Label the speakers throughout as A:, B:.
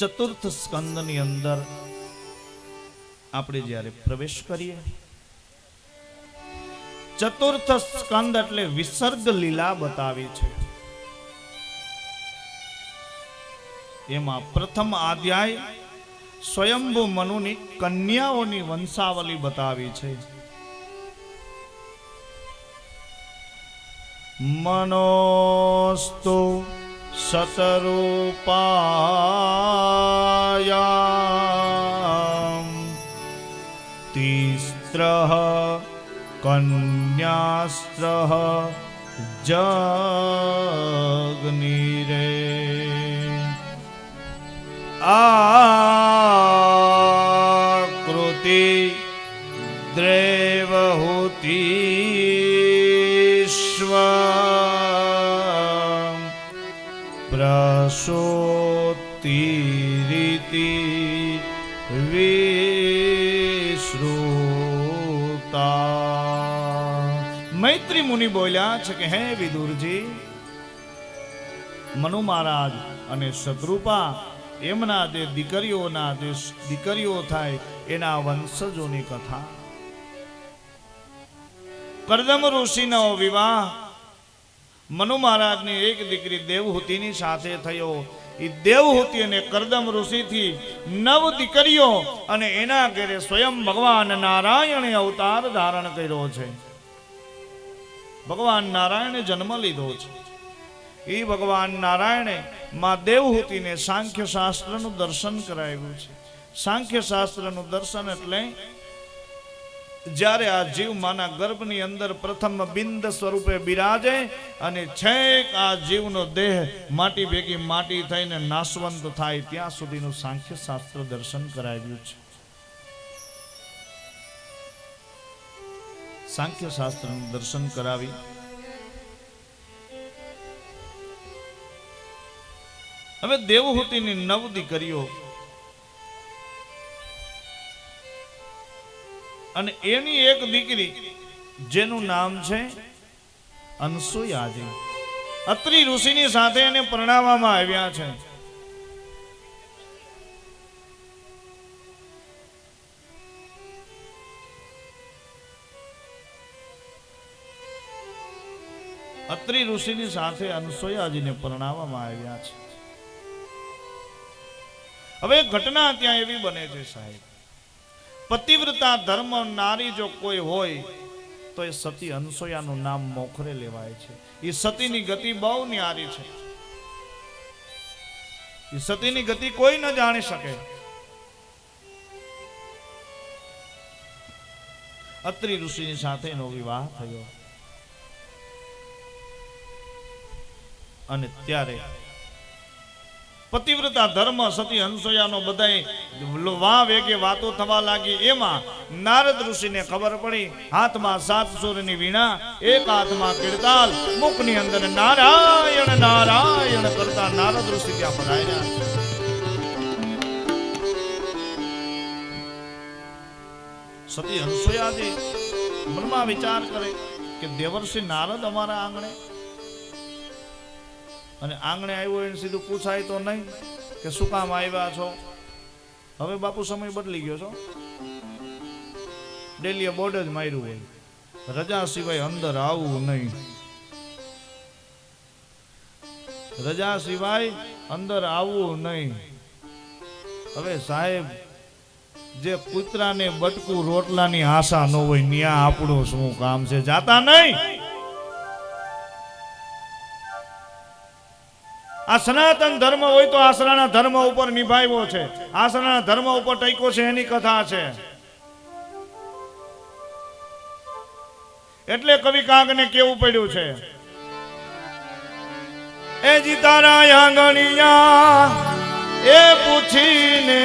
A: ચતુર્થ સ્કંદની અંદર આપણે જ્યારે પ્રવેશ કરીએ, ચતુર્થ સ્કંદ એટલે વિસર્ગ લીલા બતાવી છે. એમાં પ્રથમ અધ્યાય સ્વયંભુ મનુની કન્યાઓની વંશાવલી બતાવી છે. મનોસ્તુ ससरूपाया तिस्रः कन्यास्त्रः जग्निरे। आकृति द्रेवहुती પ્રસોતિરીતિ વિશ્રુતા મૈત્રી મુનિ બોલ્યા છે કે હે વિદુરજી મનુ મહારાજ અને શત્રુપા એમના જે દીકરીઓના જે દીકરીઓ થાય, એના વંશજોની કથા. કરદમ ઋષિનો વિવાહ મનુ મહારાજની એક દીકરી દેવહૂતિની સાથે થયો. એ દેવહૂતિ અને કરદમ ઋષિથી નવ દીકરીઓ અને એના ઘરે સ્વયં ભગવાન નારાયણે અવતાર ધારણ કર્યો છે. ભગવાન નારાયણે જન્મ લીધો છે. એ ભગવાન નારાયણે માં દેવહૂતિને સાંખ્ય શાસ્ત્રનું દર્શન કરાવ્યું છે. સાંખ્ય શાસ્ત્રનું દર્શન એટલે જ્યારે આ જીવ માના ગર્ભની અંદર પ્રથમ બિંદ સ્વરૂપે બિરાજે અને છેક આ જીવનો દેહ માટી ભેગી માટી થઈને નાશવંત થાય, ત્યાં સુધીનું સાંખ્ય શાસ્ત્ર દર્શન કરાવ્યું છે. સાંખ્ય શાસ્ત્રનું દર્શન કરાવી. હવે દેવહૂતિની નવ દીકરીઓ અને એની એક દીકરી, જેનું નામ છે અનસુયાજી. અત્રિ ઋષિની સાથે એને પરણાવવામાં આવ્યા છે. અત્રિ ઋષિની સાથે અનસુયાજીને પરણાવવામાં આવ્યા છે. હવે ઘટના ત્યાં એવી બને છે સાહેબ. પતિવ્રતા ધર્મ નારી જો કોઈ હોય, તો એ સતી અનસોયાનું નામ મોખરે લેવાય છે. એ સતીની ગતિ બહુ ન્યારી છે. એ સતીની ગતિ કોઈ ન જાણી શકે. અત્રિ ઋષિની સાથે એનો વિવાહ થયો. અને ત્યારે પતિવ્રતા ધર્મ સતી હંસોયાનો બધાય વા વેગે વાતો થવા લાગી. એમાં નારદ ઋષિને ખબર પડી, હાથમાં સાત સુરની વીણા, એક હાથમાં કીર્તાલ મુખની અંદર નારાયણ નારાયણ કરતા નારદ ઋષિ ત્યાં પધાર્યા સતી હંસોયાજી મનમાં વિચાર કરે કે દેવર્ષિ નારદ અમારા આંગણે અને આંગણે આવ્યો એને સીધું પૂછાય તો નહીં કે શું કામ આવ્યા છો? હવે બાપુ સમય બદલી ગયો છો. ડેલીએ બોર્ડ જ માર્યું હોય રજા સિવાય અંદર આવવું નહીં. રજા સિવાય અંદર આવવું નહીં. હવે સાહેબ, જે કૂતરાને બટકું રોટલાની આશા ન હોય ન્યા આપણું શું કામ છે? જાતા નહીં? આ સનાતન ધર્મ હોય તો આસરાના ધર્મ ઉપર નિભાવ્યો છે. આસરાના ધર્મ ઉપર ટૈકો છે, એની કથા છે. એટલે કવિ કાગને કેવું પડ્યું છે? એ જીતારા આંગણિયા, એ પૂછીને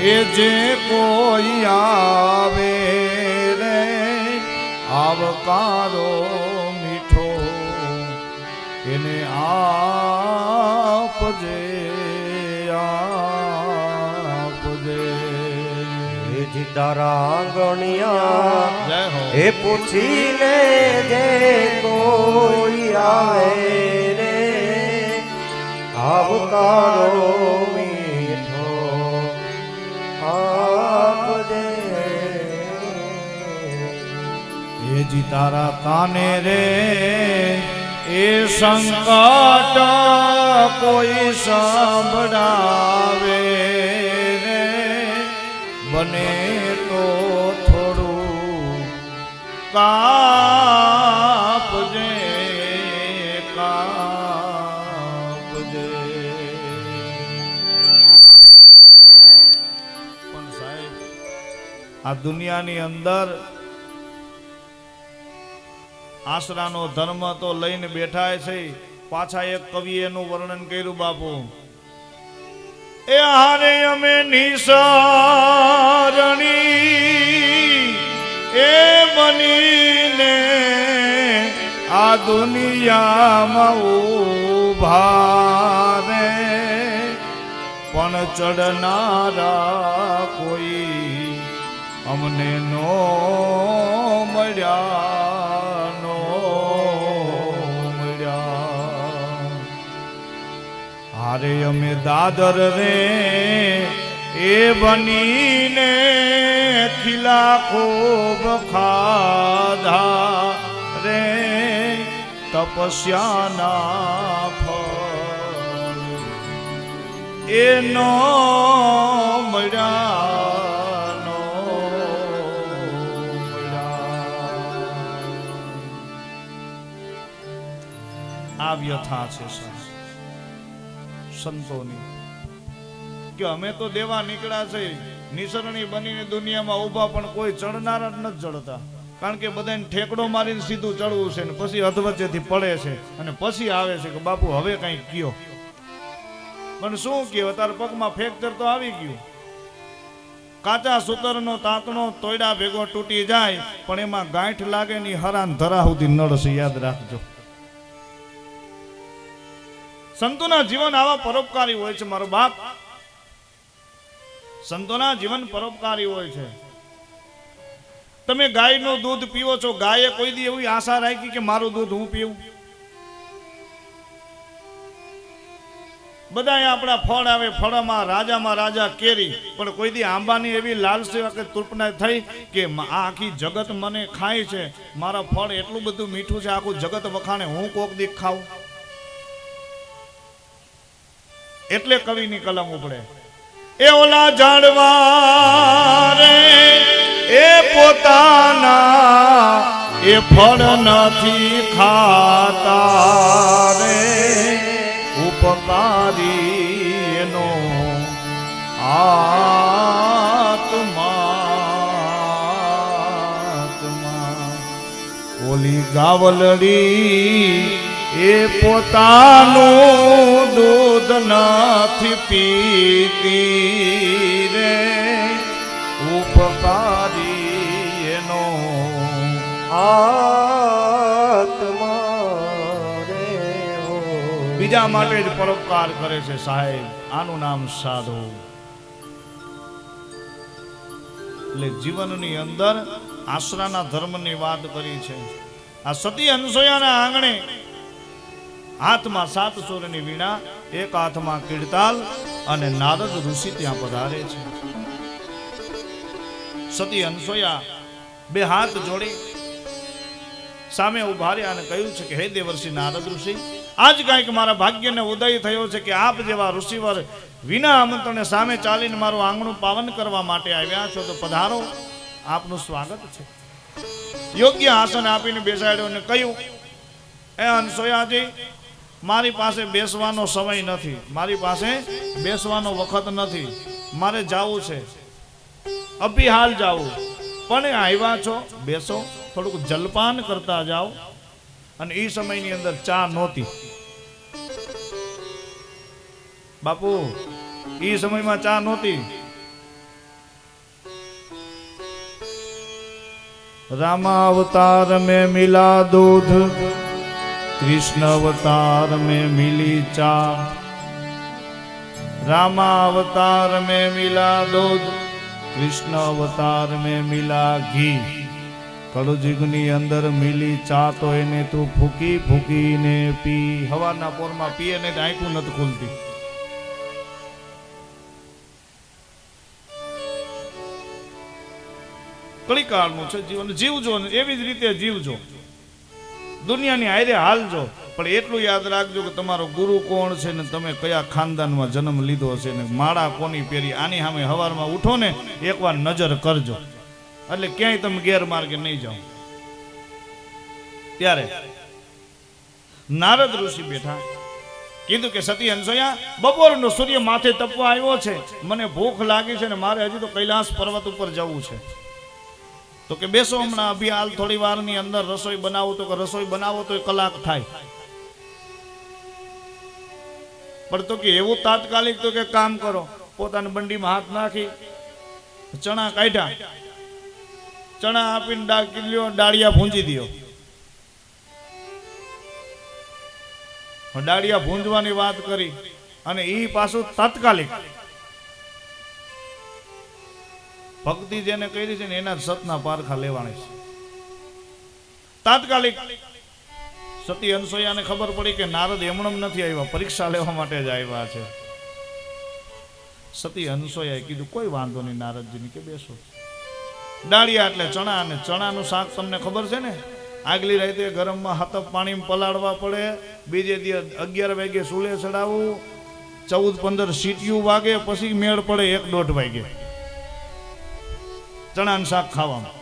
A: એ જે કોઈ આવે રે, આવકારો એને આપજે આપજે.
B: તારા ગણિયા એ પૂછીને જે કોઈ આવે રે. આવકારો મીઠો આપજે.
A: એ જી તારા કાને રે એ સંકટ કોઈ સાંભળાવે રે બને તો થોડું કાપજે કાપજે. પણ સાહેબ, આ દુનિયાની અંદર આશરાનો ધર્મ તો લઈને બેઠા છે. પાછા એક કવિએ એનું વર્ણન કર્યું, બાપુ. એ હારે અમે નિસરણી, એ બનીને આ દુનિયામાં ઊભા રે. પણ ચડનારા કોઈ અમને નો મળ્યા. હારે અમે દાદર રે, એ બનીને ખીલા ખૂબ ખાધા રે તપસ્યાના ફળ એનો મળ્યા નો મળ્યા. આ વ્યથા છે સર સંતોની. કે અમે તો દેવા નીકળ્યા છે, નિસરણી બનીને દુનિયામાં ઊભા પણ કોઈ ચડનારા જ નથી ચડતા. કારણ કે બધાને ઠેકડો મારીને સીધું ચડવું છે ને પછી અધવચ્ચેથી પડે છે અને પછી આવે છે કે બાપુ હવે કંઈક કયો. પણ શું કયો તાર પગમાં ફ્રેક્ચર તો આવી ગયું. કાચા સૂતરનો તાતણો તોયડા ભેગો તૂટી જાય, પણ એમાં ગાંઠ લાગે ની હરાન ધરા સુધી નડશે યાદ રાખજો. સંતોના જીવન આવા પરોપકારી હોય છે, મારો બાપ. સંતોના જીવન પરોપકારી હોય છે. તમે ગાયનું દૂધ પીવો છો, ગાયે કોઈ દી એવી આશા રાખી કે મારું દૂધ હું પીવું? બધા આપણા ફળ આવે, ફળમાં રાજામાં રાજા કેરી, પણ કોઈ દી આંબાની એવી લાલસી કે તૃપના થઈ કે આ આખી જગત મને ખાય છે, મારા ફળ એટલું બધું મીઠું છે, આખું જગત વખાણે હું કોક દી ખાઉં? એટલે કવિની કલમ ઉપડે. એ ઓલા જાણવા રે, એ પોતાના, એ ફળ નથી ખાતા રે. ઉપકારી એનો આત્મા ઓલી ગાવલડી એ પોતાનું દૂધ નથી પીતી રે, ઉપકારી એનો બીજા માટે જ પરોપકાર કરે છે સાહેબ. આનું નામ સાધુ. એટલે જીવનની અંદર આશરાના ધર્મની વાત કરી છે. આ સતી અનસોયાના આંગણે હાથમાં સાત સુરની વીણા, એક હાથમાં કીર્તાલ અને નારદ ઋષિ ત્યાં પધારે છે. સતી અનસોયા બે હાથ જોડી સામે ઊભા રહ્યા અને કહ્યું છે કે, હે દેવર્ષિ નારદ ઋષિ, આજ કાંઈક મારા ભાગ્યને ઉદય થયો છે કે આપ જેવા ઋષિવર વિના આમંત્રણે સામે ચાલીને મારું આંગણું પાવન કરવા માટે આવ્યા છો તો પધારો. આપનું સ્વાગત છે. યોગ્ય આસન આપીને બેસાડ્યો અને કહ્યું, એ અનસોયાજી મારી પાસે બેસવાનો સમય નથી. મારી પાસે બેસવાનો વખત નથી. મારે જવું છે. અભી હાલ જવું. પણ આવ્યા છો? બેસો. થોડુંક જલપાન કરતા જાઓ. અને એ સમયની અંદર ચા નહોતી. બાપુ એ સમયમાં ચા નહોતી. રામાવતાર મેં મિલા દૂધ कृष्ण अवतार में मिली चा रामावतार में मिला दूध કૃષ્ણ અવતાર મેં મિલા ઘી કળુજુગની અંદર મિલી ચા તો એને તું ફૂકી ફૂકીને પી હવાના પોરમાં પીએ ને આંખું નથી ખુલતી કળીકાળનું છે જીવન જીવજો ને એવી જ રીતે જીવજો દુનિયાની હારે હાલજો પણ એટલું યાદ રાખજો કે તમારો ગુરુ કોણ છે ને તમે કયા ખાનદાનમાં જન્મ લીધો છે ને માળા કોની પહેરી, આની સામે હવારમાં ઉઠો ને એકવાર નજર કરજો. એટલે ક્યાંય તમે ગેરમાર્ગે નહીં જાઓ. ત્યારે નારદ ઋષિ બેઠા. કીધું કે સતી હંસોયા બપોરનો સૂર્ય માથે તપવા આવ્યો છે. મને ભૂખ લાગી છે ને મારે હજી તો કૈલાસ પર્વત ઉપર જવું છે. તો કે બેસો હમણાં, અભી હાલ થોડી વારની અંદર રસોઈ બનાવો તો કે રસોઈ બનાવો તો કલાક થાય. પણ તો કે એવું તાત્કાલિક તો કે કામ કરો. પોતાની બંડીમાં હાથ નાખી, ચણા કાઢ્યા. ચણા આપીને ડાળ લ્યો, ડાળિયા ભૂંજી દ્યો. ડાળિયા ભૂંજવાની વાત કરી અને એ પાછું તાત્કાલિક ભક્તિ જેને કરી છે ને એના સતના પારખા લેવાની છે. તાત્કાલિક સતી અનસોયાને ખબર પડી કે નારદ એમણમ નથી આવ્યા, પરીક્ષા લેવા માટે જ આવ્યા છે. સતી અનસોયાએ કીધું, કોઈ વાંધો નહીં નારદજીની કે બેસો. ડાળિયા એટલે ચણા અને ચણાનું શાક તમને ખબર છે ને? આગલી રાતે ગરમમાં હતપ પાણીમાં પલાળવા પડે, બીજે દિવસ અગિયાર વાગે સુલે ચડાવવું ચૌદ પંદર સીટીયું વાગે, પછી મેળ પડે એક દોઢ વાગે. ચણાનું શાક ખાવામાં.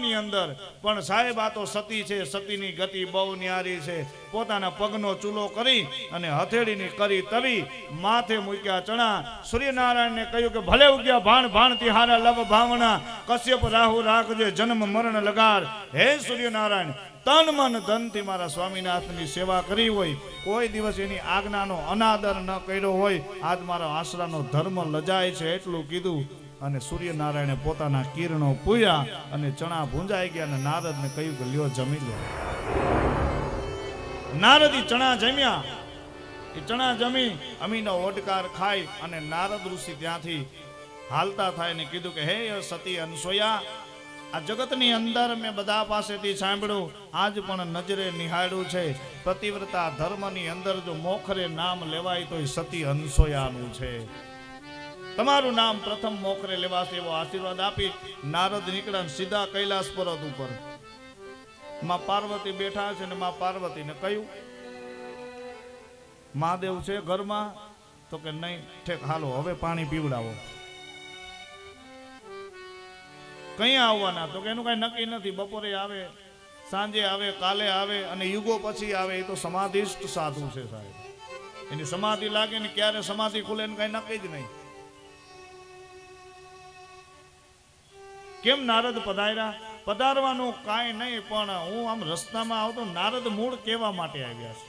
A: ની અંદર. પણ સાહેબ, આ તો સતી છે, સતીની ગતિ બહુ ન્યારી છે. પોતાના પગનો ચૂલો કરી અને હથેળીની કરી તવી માથે મૂક્યા ચણા. સૂર્યનારાયણને કહ્યું કે, ભલે ઉગ્યા ભાણ ભાણ તિહારા લવ ભાવના. કશ્યપ રાહુ રાખજે જન્મ મરણ લગાડ. હે સૂર્યનારાયણ તન મન ધનથી મારા સ્વામીનાથની સેવા કરી હોય, કોઈ દિવસ એની આજ્ઞાનો અનાદર ન કર્યો હોય, આજ મારા આશરાનો ધર્મ લજાય છે એટલું કીધું. અને સૂર્યનારાયણે પોતાના કિરણો પૂયા અને ચણા ભૂંજાઈ ગયા અને નારદને કહ્યું કે, લ્યો, જમી લો નારદી ચણા જમ્યા. એ ચણા જમી, અમીનો ઓડકાર ખાઈ અને નારદ ઋષિ ત્યાંથી હાલતા થાય ને કીધું કે, હે સતી અનસોયા આ જગતની અંદર મેં બધા પાસેથી સાંભળ્યું. આજ પણ નજરે નિહાળ્યું છે. પતિવ્રતા ધર્મની અંદર જો મોખરે નામ લેવાય તો સતી હંસોયાનું છે. તમારું નામ પ્રથમ મોખરે લેવાશે એવો આશીર્વાદ આપી નારદ નીકળ્યા સીધા કૈલાસ પર્વત ઉપર. માં પાર્વતી બેઠા છે ને માં પાર્વતીને કહ્યું, મહાદેવ છે ઘરમાં? તો કે નહીં, ઠેક, હાલો, હવે પાણી પીવડાવો. કઈ આવવાના? તો કે એનું કઈ નક્કી નથી. બપોરે આવે, સાંજે આવે, કાલે આવે અને યુગો પછી આવે. એ તો સમાધિષ્ઠ સાધુ છે સાહેબ. એની સમાધિ લાગે ને ક્યારે સમાધિ ખુલે ને કઈ નક્કી જ નહીં. કેમ નારદ પધાર્યા? પધારવાનું કાંઈ નહીં, પણ હું આમ રસ્તામાં આવતો નારદ મૂળ કેવા માટે આવ્યા છે.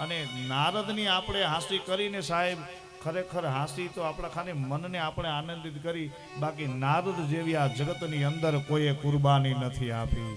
A: અને નારદની આપણે હાંસી કરીને સાહેબ ખરેખર હાંસી તો આપણા ખાલી મનને આપણે આનંદિત કરી, બાકી નારદ જેવી આ જગતની અંદર કોઈએ કુરબાની નથી આપી.